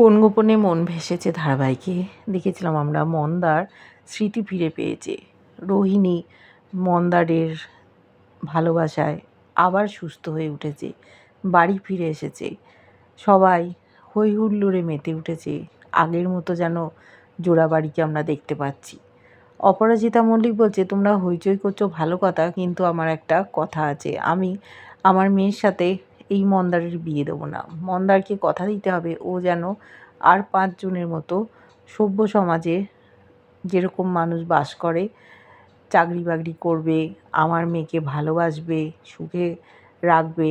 কোন গোপনে মন ভেসেছে ধারাবাহিকে? দেখেছিলাম আমরা মন্দার স্মৃতি ফিরে পেয়েছে। রোহিণী মন্দারের ভালোবাসায় আবার সুস্থ হয়ে উঠেছে, বাড়ি ফিরে এসেছে। সবাই হই হুল্লোড়ে মেতে উঠেছে, আগের মতো যেন জোড়া বাড়িকে আমরা দেখতে পাচ্ছি। অপরাজিতা মল্লিক বলছে, তোমরা হইচই করছ ভালো কথা, কিন্তু আমার একটা কথা আছে। আমি আমার মেয়ের সাথে এই মন্দারের বিয়ে দেবো না। মন্দারকে কথা দিতে হবে, ও যেন আর পাঁচজনের মতো সভ্য সমাজে যেরকম মানুষ বাস করে, চাকরি বাকরি করবে, আমার মেয়েকে ভালোবাসবে, সুখে রাখবে,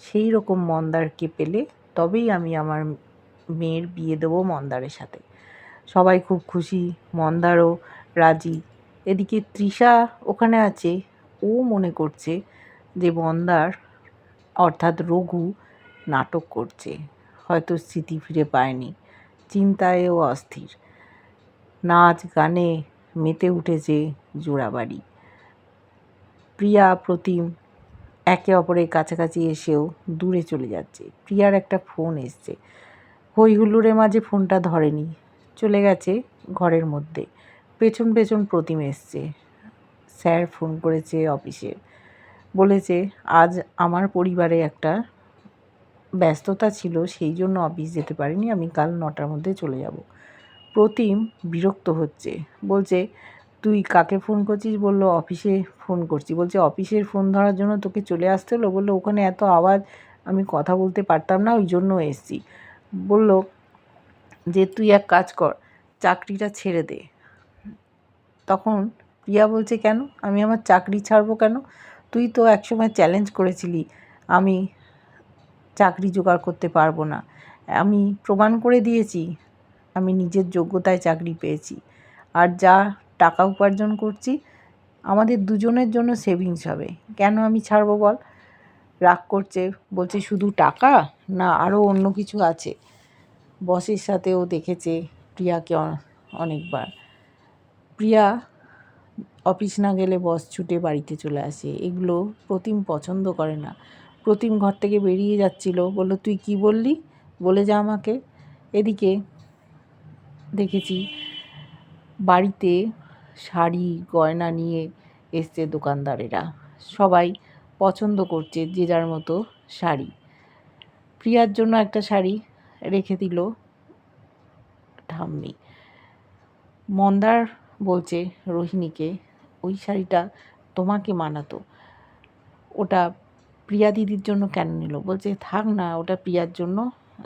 সেই রকম মন্দারকে পেলে তবেই আমি আমার মেয়ের বিয়ে দেবো মন্দারের সাথে। সবাই খুব খুশি, মন্দারও রাজি। এদিকে তৃষা ওখানে আছে, ও মনে করছে যে মন্দার অর্থাৎ রঘু নাটক করছে। হয়তো স্মৃতি ফিরে পায়নি। চিন্তায়ও অস্থির। নাচ, গানে মেতে উঠেছে জোড়াবাড়ি। প্রিয়া, প্রতিম একে অপরের কাছাকাছি এসেও দূরে চলে যাচ্ছে। প্রিয়ার একটা ফোন এসছে। হই হুল্লোড়ের মাঝে ফোনটা ধরেনি। চলে গেছে ঘরের মধ্যে। পেছন পেছন প্রতিম এসছে। স্যার ফোন করেছে অফিসে। বলেছে আজ আমার পরিবারে একটা ব্যস্ততা ছিল, সেই জন্য অফিস যেতে পারিনি, আমি কাল নটার মধ্যে চলে যাব। প্রতিম বিরক্ত হচ্ছে। বলছে, তুই কাকে ফোন করছিস? বলল, অফিসে ফোন করছি। বলছে, অফিসের ফোন ধরার জন্য তোকে চলে আসতে হলো? বলল, ওখানে এত আওয়াজ, আমি কথা বলতে পারতাম না, ওই জন্য এসছি। বলল, যে, তুই এক কাজ কর, চাকরিটা ছেড়ে দে। তখন প্রিয়া বলছে, কেন? আমি আমার চাকরি ছাড়বো কেন? তুই তো একসময় চ্যালেঞ্জ করেছিলি, আমি চাকরি জোগাড় করতে পারব না। আমি প্রমাণ করে দিয়েছি, আমি নিজের যোগ্যতায় চাকরি পেয়েছি। আর যা টাকা উপার্জন করছি, আমাদের দুজনের জন্য সেভিংস হবে। কেন আমি ছাড়বো বল? রাগ করছে, বলছে, শুধু টাকা না আরও অন্য কিছু আছে? বসের সাথেও দেখেছে প্রিয়াকে অনেকবার। প্রিয়া অফিস না গেলে বস ছুটে বাড়িতে চলে আসে। এগুলো প্রতিম পছন্দ করে না। প্রতিম ঘর থেকে বেরিয়ে যাচ্ছিল। বলল, তুই কি বললি? বলে যা আমাকে। এদিকে দেখেছি বাড়িতে শাড়ি, গয়না নিয়ে এসছে দোকানদারেরা। সবাই পছন্দ করছে যে যার মতো শাড়ি। প্রিয়ার জন্য একটা শাড়ি রেখে দিল ঠাম্মি। মন্দার বলছে রোহিণীকে, ওই শাড়িটা তোমাকে মানাতো। ওটা প্রিয়া দিদির জন্য কেন নিল? বলছে, থাক না, ওটা প্রিয়ার জন্য।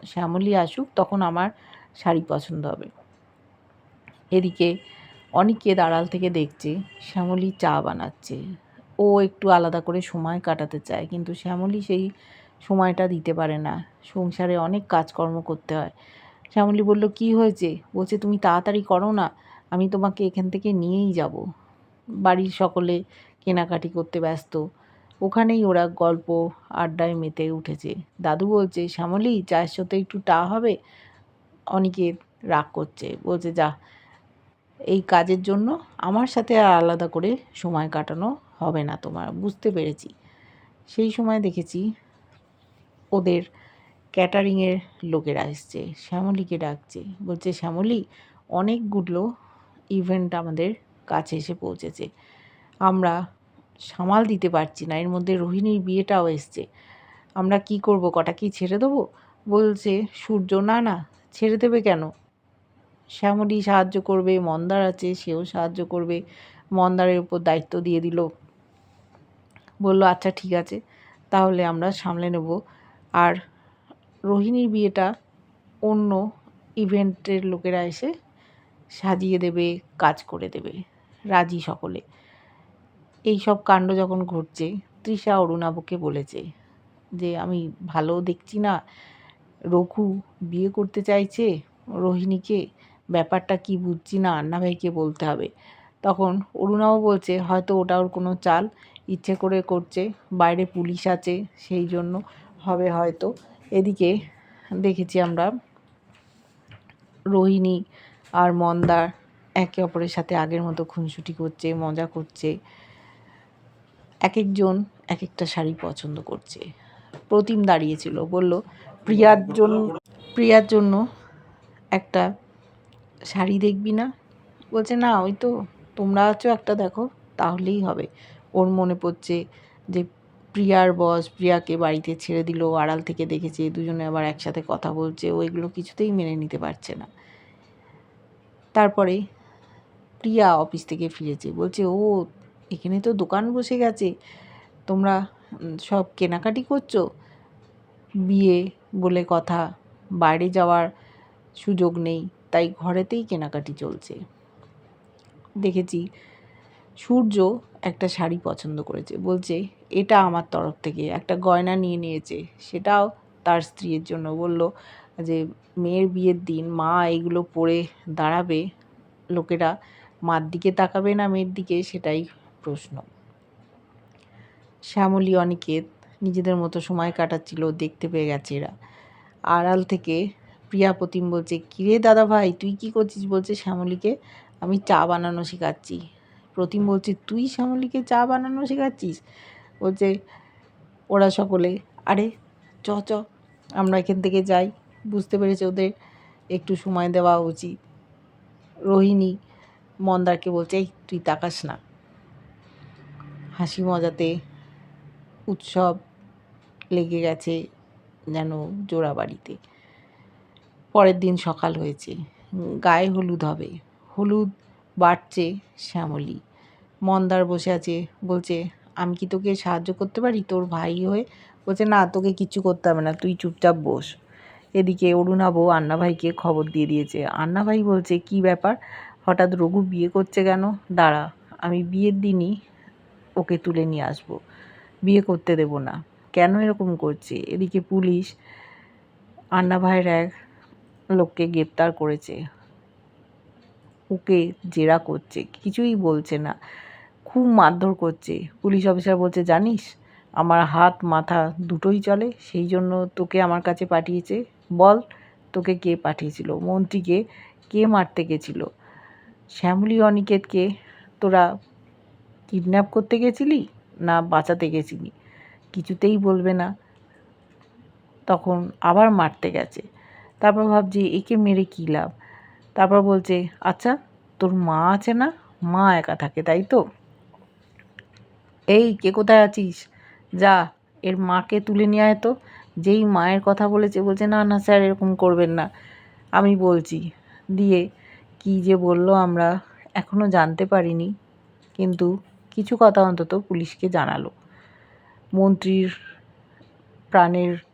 শ্যামলী আসুক, তখন আমার শাড়ি পছন্দ হবে। এদিকে অনেকে দাঁড়াল থেকে দেখছে শ্যামলী চা বানাচ্ছে। ও একটু আলাদা করে সময় কাটাতে চায়, কিন্তু শ্যামলী সেই সময়টা দিতে পারে না। সংসারে অনেক কাজকর্ম করতে হয়। শ্যামলী বলল, কি হয়েছে? বলছে, তুমি তাড়াতাড়ি করো না। আমি তোমাকে এখান থেকে নিয়েই যাব। বাড়ির সকলে কেনাকাটি করতে ব্যস্ত। ওখানেই ওরা গল্প আড্ডায় মেতে উঠেছে। দাদু বলছে, শ্যামলী, চায়ের সাথে একটু টা হবে? অনেকে রাগ করছে। বলছে, যা, এই কাজের জন্য আমার সাথে আর আলাদা করে সময় কাটানো হবে না তোমার। বুঝতে পেরেছি। সেই সময় দেখেছি ওদের ক্যাটারিংয়ের লোকেরা এসছে। শ্যামলীকে ডাকছে। বলছে, শ্যামলী অনেকগুলো ইভেন্ট আমাদের কাছে এসে পৌঁছেছে। আমরা সামাল দিতে পারছি না, এর মধ্যে রোহিণীর বিয়েটাও এসছে। আমরা কি করব, কটা কি ছেড়ে দেবো? বলছে, সূর্য, না না, ছেড়ে দেবে কেন? শ্যামলী সাহায্য করবে, মন্দার আছে, সেও সাহায্য করবে। মন্দারের উপর দায়িত্ব দিয়ে দিল। বলল আচ্ছা ঠিক আছে, তাহলে আমরা সামলে নেব। আর রোহিণীর বিয়েটা অন্য ইভেন্টের লোকেরা এসে সাজিয়ে দেবে, কাজ করে দেবে, রাজি সকলে। এই সব কাণ্ড যখন ঘটছে, তৃষা অরুণাবকে বলেছে যে, আমি ভালো দেখছি না। রঘু বিয়ে করতে চাইছে রোহিণীকে, ব্যাপারটা কি বুঝছি না, আন্না ভাইকে বলতে হবে। তখন অরুণাও বলছে, হয়তো ওটা ওর কোনো চাল, ইচ্ছে করে করছে, বাইরে পুলিশ আছে, সেই জন্য হবে হয়তো। এদিকে দেখেছি আমরা রোহিণী আর মন্দার একে অপরের সাথে আগের মতো খুনসুটি করছে, মজা করছে। এক একজন এক একটা শাড়ি পছন্দ করছে। প্রতিম দাঁড়িয়েছিল, বলল, প্রিয়ার জন্য প্রিয়ার জন্য একটা শাড়ি দেখবি না? বলছে, না, ওই তো, তোমরা আছো একটা দেখো, তাহলেই হবে। ওর মনে পড়ছে যে প্রিয়ার বস প্রিয়াকে বাড়িতে ছেড়ে দিল, আড়াল থেকে দেখেছে, দুজনে আবার একসাথে কথা বলছে, ও এগুলো কিছুতেই মেনে নিতে পারছে না। তারপরে প্রিয়া অফিস থেকে ফিরেছে। বলছে, ও, এখানে তো দোকান বসে গেছে। তোমরা সব কেনাকাটি করছ? বিয়ে বলে কথা। বাইরে যাওয়ার সুযোগ নেই। তাই ঘরেতেই কেনাকাটি চলছে। দেখেছি সূর্য একটা শাড়ি পছন্দ করেছে। বলছে, এটা আমার তরফ থেকে। একটা গয়না নিয়ে নিয়েছে। সেটাও তার স্ত্রীর জন্য। বলল যে মেয়ের বিয়ের দিন, মা এগুলো পরে দাঁড়াবে, লোকেরা মার দিকে তাকাবে না মেয়ের দিকে সেটাই প্রশ্ন। শ্যামলী, অনিকেত নিজেদের মতো সময় কাটাচ্ছিল, দেখতে পেয়ে গেছে এরা। আড়াল থেকে প্রিয়া প্রতিম বলছে, কিরে দাদা ভাই তুই কি করছিস? বলছে শ্যামলীকে, আমি চা বানানো শেখাচ্ছি। প্রতিম বলছে, তুই শ্যামলীকে চা বানানো শেখাচ্ছিস? বলছে ওরা সকলে, আরে চ চ, আমরা এখান থেকে যাই। বুঝতে পেরেছে ওদের একটু সময় দেওয়া উচিত। রোহিণী মন্দারকে বলছে, এই, তুই তাকাস না। হাসি মজাতে উৎসব লেগে গেছে যেন জোড়া বাড়িতে। পরের দিন সকাল হয়েছে। গায়ে হলুদ হবে। হলুদ বাড়ছে শ্যামলী। মন্দার বসে আছে, বলছে, আমি কি তোকে সাহায্য করতে পারি? তোর ভাই হয়ে? বলছে, না, তোকে কিচ্ছু করতে হবে না। তুই চুপচাপ বস। এদিকে অরুণাবু আন্না ভাইকে খবর দিয়ে দিয়েছে। আন্না ভাই বলছে, কি ব্যাপার? হঠাৎ রঘু বিয়ে করছে কেন? দাঁড়া, আমি বিয়ের দিনই ওকে তুলে নিয়ে আসব। বিয়ে করতে দেব না। কেন এরকম করছে? এদিকে পুলিশ আন্না ভাইয়ের এক লোককে গ্রেপ্তার করেছে। ওকে জেরা করছে। কিছুই বলছে না। খুব মারধর করছে। পুলিশ অফিসার বলছে, জানিস, আমার হাত মাথা দুটোই চলে, সেই জন্য তোকে আমার কাছে পাঠিয়েছে তোকে কে পাঠিয়েছিল? মন্ত্রীকে কে মারতে গেছিল? শ্যামলী, অনিকেতকে তোরা কিডন্যাপ করতে গেছিলি না বাঁচাতে গেছিলি? কিছুতেই বলবে না। তখন আবার মারতে গেছে। তারপর ভাবছি, একে মেরে কী লাভ? তারপর বলছে আচ্ছা তোর মা আছে না? মা একা থাকে, তাই তো? এই, কে কোথায় আছিস? যা, এর মাকে তুলে নিয়ে আয় তো। যেই মায়ের কথা বলেছে, বলছে, না না, স্যার, এরকম করবেন না। আমি বলছি, দিয়ে কি যে বলল আমরা এখনও জানতে পারিনি। কিন্তু কিছু কথা অন্তত পুলিশকে জানালো। মন্ত্রীর প্রাণের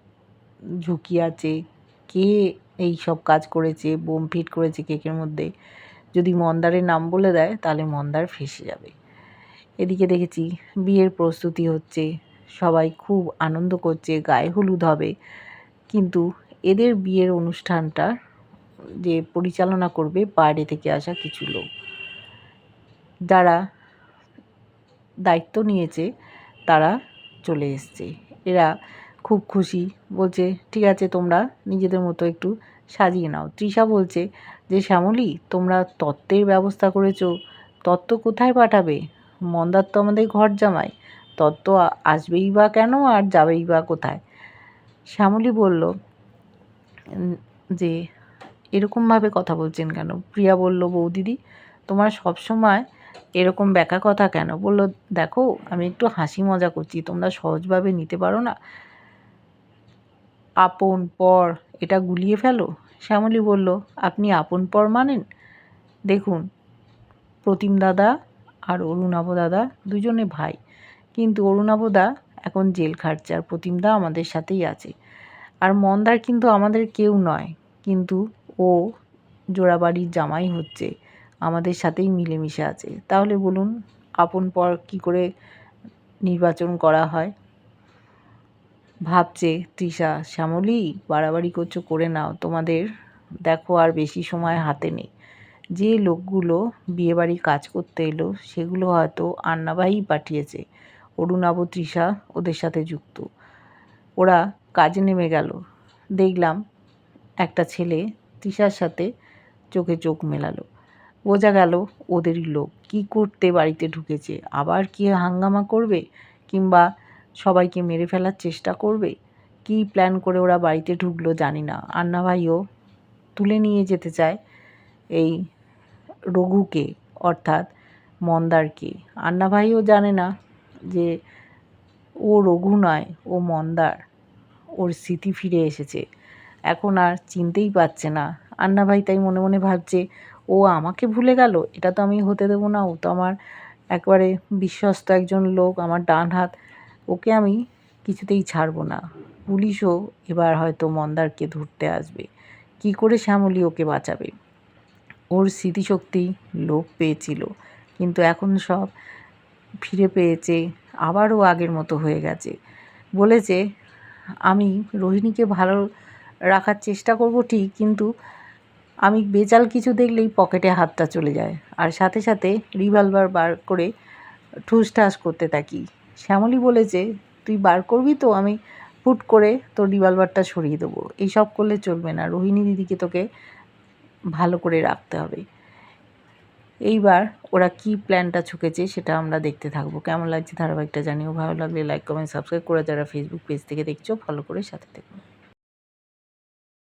ঝুঁকি আছে, কে এই সব কাজ করেছে, বোম ফিট করেছে কেকের মধ্যে, যদি মন্দারের নাম বলে দেয়, তাহলে মন্দার ফেসে যাবে। এদিকে দেখেছি বিয়ের প্রস্তুতি হচ্ছে সবাই খুব আনন্দ করছে, গায়ে হলুদ হবে। কিন্তু এদের বিয়ের অনুষ্ঠানটা যে পরিচালনা করবে বাইরে থেকে আসা কিছু লোক। যারা দায়িত্ব নিয়েছে, তারা চলে এসছে। এরা খুব খুশি, বলছে, ঠিক আছে, তোমরা নিজেদের মতো একটু সাজিয়ে নাও। তৃষা বলছে যে, শ্যামলী, তোমরা তত্ত্বের ব্যবস্থা করেছ। তত্ত্ব কোথায় পাঠাবে? মন্দার তো আমাদের ঘর জামাই। তত্ত্ব আসবেই বা কেন আর যাবেই বা কোথায়? শ্যামলী বলল যে এরকমভাবে কথা বলছেন কেন? প্রিয়া বলল, বৌদিদি, তোমার সব সময় এরকম ব্যাকা কথা কেন? বলল, দেখো, আমি একটু হাসি মজা করছি, তোমরা সহজভাবে নিতে পারো না? আপন পর এটা গুলিয়ে ফেলো? শ্যামলী বলল, আপনি আপন পর মানেন? দেখুন, প্রতিম দাদা আর অরুণাভ দাদা দুজনে ভাই। কিন্তু অরুণাবদা এখন জেল খাটছে আর প্রতিমদা আমাদের সাথেই আছে। আর মন্দার কিন্তু আমাদের কেউ নয়, কিন্তু ও জোড়াবাড়ির জামাই হচ্ছে, আমাদের সাথেই মিলেমিশে আছে। তাহলে বলুন, আপন পর কি করে নির্বাচন করা হয়? ভাবছে, তৃষা, শ্যামলী, বাড়াবাড়ি করছ, করে নাও, তোমাদের দেখো আর বেশি সময় হাতে নেই। যে লোকগুলো বিয়েবাড়ি কাজ করতে এলো, সেগুলো হয়তো আন্নাবাহী পাঠিয়েছে। অরুণাব, তৃষা ওদের সাথে যুক্ত। ওরা কাজে নেমে গেল। দেখলাম একটা ছেলে তৃষার সাথে চোখে চোখ মেলালো। বোঝা গেল ওদেরই লোক। কি করতে বাড়িতে ঢুকেছে? আবার কি হাঙ্গামা করবে? কিংবা সবাইকে মেরে ফেলার চেষ্টা করবে? কি প্ল্যান করে ওরা বাড়িতে ঢুকলো জানি না। আন্না ভাইও তুলে নিয়ে যেতে চায় এই রঘুকে, অর্থাৎ মন্দারকে। আন্না ভাইও জানে না যে ও রঘু নয়, ও মন্দার। ওর স্মৃতি ফিরে এসেছে। এখন আর চিনতেই পারছে না। আন্না ভাই তাই মনে মনে ভাবছে, ও আমাকে ভুলে গেল? এটা তো আমি হতে দেবো না। ও তো আমার একবারে বিশ্বস্ত একজন লোক, আমার ডান হাত। ওকে আমি কিছুতেই ছাড়বো না। পুলিশও এবার হয়তো মন্দারকে ধরতে আসবে। কি করে শ্যামলি ওকে বাঁচাবে? ওর স্মৃতিশক্তি লোপ পেয়েছিল। কিন্তু এখন সব ফিরে পেয়েছে, আবারও আগের মতো হয়ে গেছে। বলেছে, আমি রোহিণীকে ভালো রাখার চেষ্টা করব ঠিক, কিন্তু আমি বেচাল কিছু দেখলেই পকেটে হাতটা চলে যায়। আর সাথে সাথে রিভলভার বার করে ঠুস ঠাস করতে থাকি। শ্যামলী বলেছে, তুই বার করবি তো, আমি ফুট করে তোর রিভলভারটা সরিয়ে দেবো। এইসব করলে চলবে না। রোহিণী দিদিকে তোকে ভালো করে রাখতে হবে। এইবার ওরা কি প্ল্যানটা ছুকেছে সেটা আমরা দেখতে থাকব। কেমন লাগছে ধারাবাহিকটা জানিও। ভালো লাগলে লাইক কমেন্ট সাবস্ক্রাইব করে যারা ফেসবুক পেজ থেকে দেখছ ফলো করে সাথে দেখুন